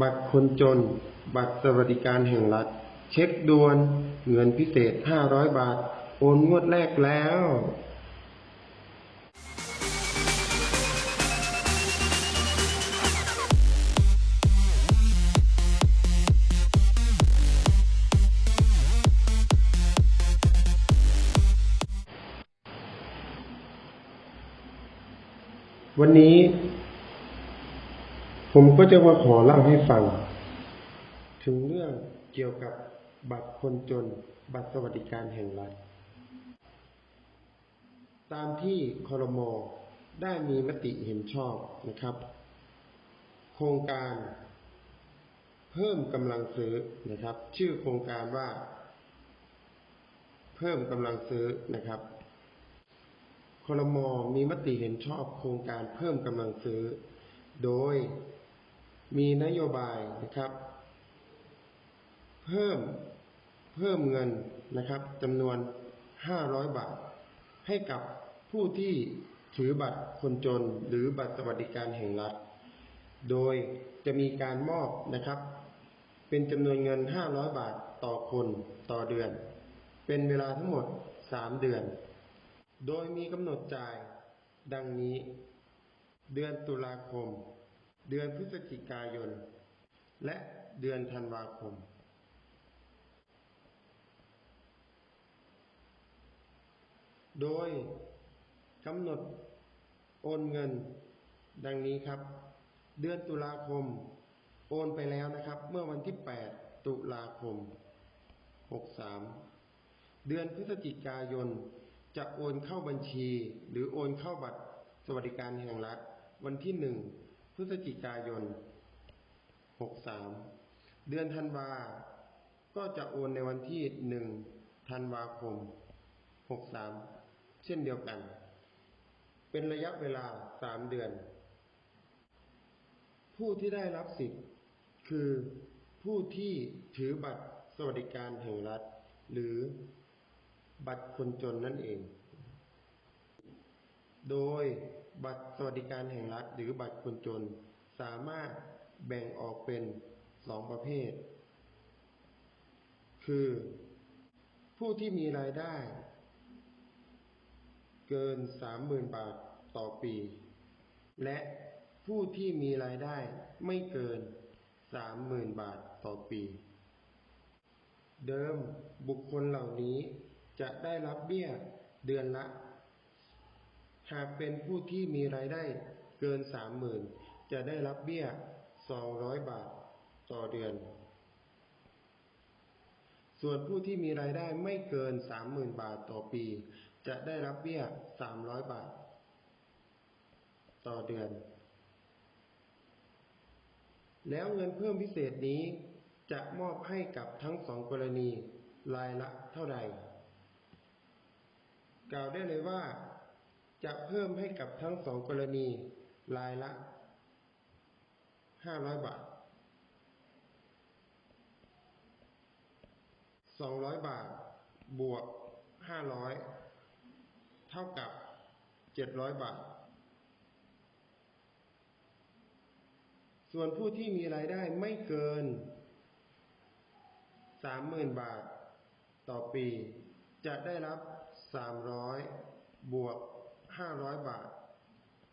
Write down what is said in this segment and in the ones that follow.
บัตรคนจน บัตรสวัสดิการแห่งรัฐ เช็คด่วนเงินพิเศษ500บาท โอนงวดแรกแล้ววันนี้ ผมก็จะมาขอเล่าให้ฟัง ถึงเรื่องเกี่ยวกับบัตรคนจน บัตรสวัสดิการแห่งรัฐ ตามที่คอรมอได้มีมติเห็นชอบนะครับ โครงการเพิ่มกำลังซื้อนะครับ ชื่อโครงการว่า เพิ่มกำลังซื้อนะครับคลมอมีมติเห็นชอบโครงการเพิ่มกำลังซื้อ โดย มีนโยบายนะครับ เพิ่มเพิ่มเงินนะครับจำนวน 500 บาท ให้กับผู้ที่ถือบัตรคนจนหรือบัตรสวัสดิการแห่งรัฐ โดยจะมีการมอบนะครับ เป็นจำนวนเงิน 500 บาทต่อคนต่อเดือน เป็นเวลาทั้งหมด 3 เดือน โดยมีกำหนดจ่ายดังนี้ เดือนตุลาคม เดือนพฤศจิกายน และเดือนธันวาคม โดยกำหนดโอนเงินดังนี้ครับ เดือนตุลาคม โอนไปแล้วนะครับ เมื่อวันที่ 8 ตุลาคม 63 เดือนพฤศจิกายน จะโอนเข้าบัญชี หรือโอนเข้าบัตรสวัสดิการแห่งรัฐ วันที่ 1 ฤศจิกายน 63 เดือนธันวา ก็จะโอนในวันที่ 1 ธันวาคม 63 เช่นเดียวกัน เป็นระยะเวลา 3 เดือน ผู้ที่ได้รับสิทธิ์คือผู้ที่ถือบัตรสวัสดิการแห่งรัฐ หรือบัตรคนจนนั่นเอง โดย บัตรสวัสดิการแห่งรัฐ หรือบัตรคนจน สามารถแบ่งออกเป็นสองประเภท คือ ผู้ที่มีรายได้ เกิน30,000บาทต่อปี และผู้ที่มีรายได้ไม่เกิน30,000บาทต่อปี เดิมบุคคลเหล่านี้จะได้รับเบี้ยเดือนละ หากเป็นผู้ที่มีรายได้เกิน30,000จะได้รับเบี้ย200บาทต่อเดือน ส่วนผู้ที่มีรายได้ไม่เกิน30,000บาทต่อปี จะได้รับเบี้ย300บาท ต่อเดือน แล้วเงินเพิ่มพิเศษนี้จะมอบให้กับทั้งสองกรณีรายละเท่าใดกล่าวได้เลยว่า จะเพิ่มให้กับทั้งสองกรณีรายละ500บาท200บาท บวก500เท่ากับ700บาท ส่วนผู้ที่มีรายได้ไม่เกิน30,000บาท ต่อปี จะได้รับ300บวก 500บาท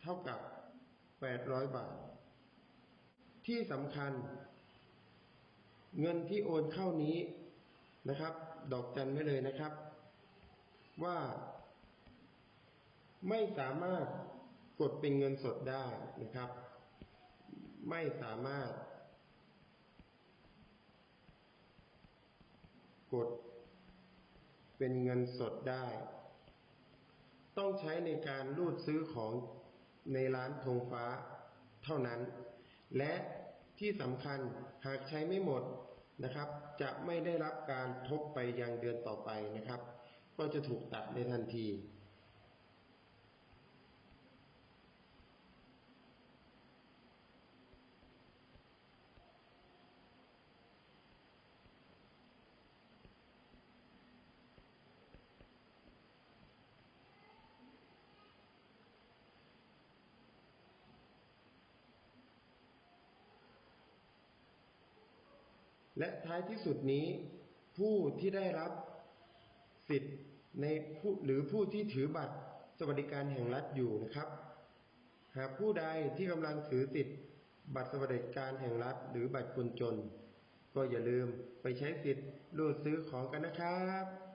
เท่ากับ800บาท ที่สำคัญ เงินที่โอนเข้านี้นะครับ ดอกจันไว้เลยนะครับ ว่าไม่สามารถกดเป็นเงินสดได้นะครับ ไม่สามารถ กดเป็นเงินสดได้ ต้องใช้ในการรูดซื้อของในร้านธงฟ้าเท่านั้น และที่สำคัญหากใช้ไม่หมดนะครับ จะไม่ได้รับการทบไปยังเดือนต่อไปนะครับ ก็จะถูกตัดในทันที และท้ายที่สุดนี้ ผู้ที่ได้รับสิทธิ์ในผู้หรือผู้ที่ถือบัตรสวัสดิการแห่งรัฐอยู่นะครับ หากผู้ใดที่กำลังถือสิทธิ์บัตรสวัสดิการแห่งรัฐ หรือบัตรคนจน ก็อย่าลืมไปใช้สิทธิ์รูดซื้อของกันนะครับ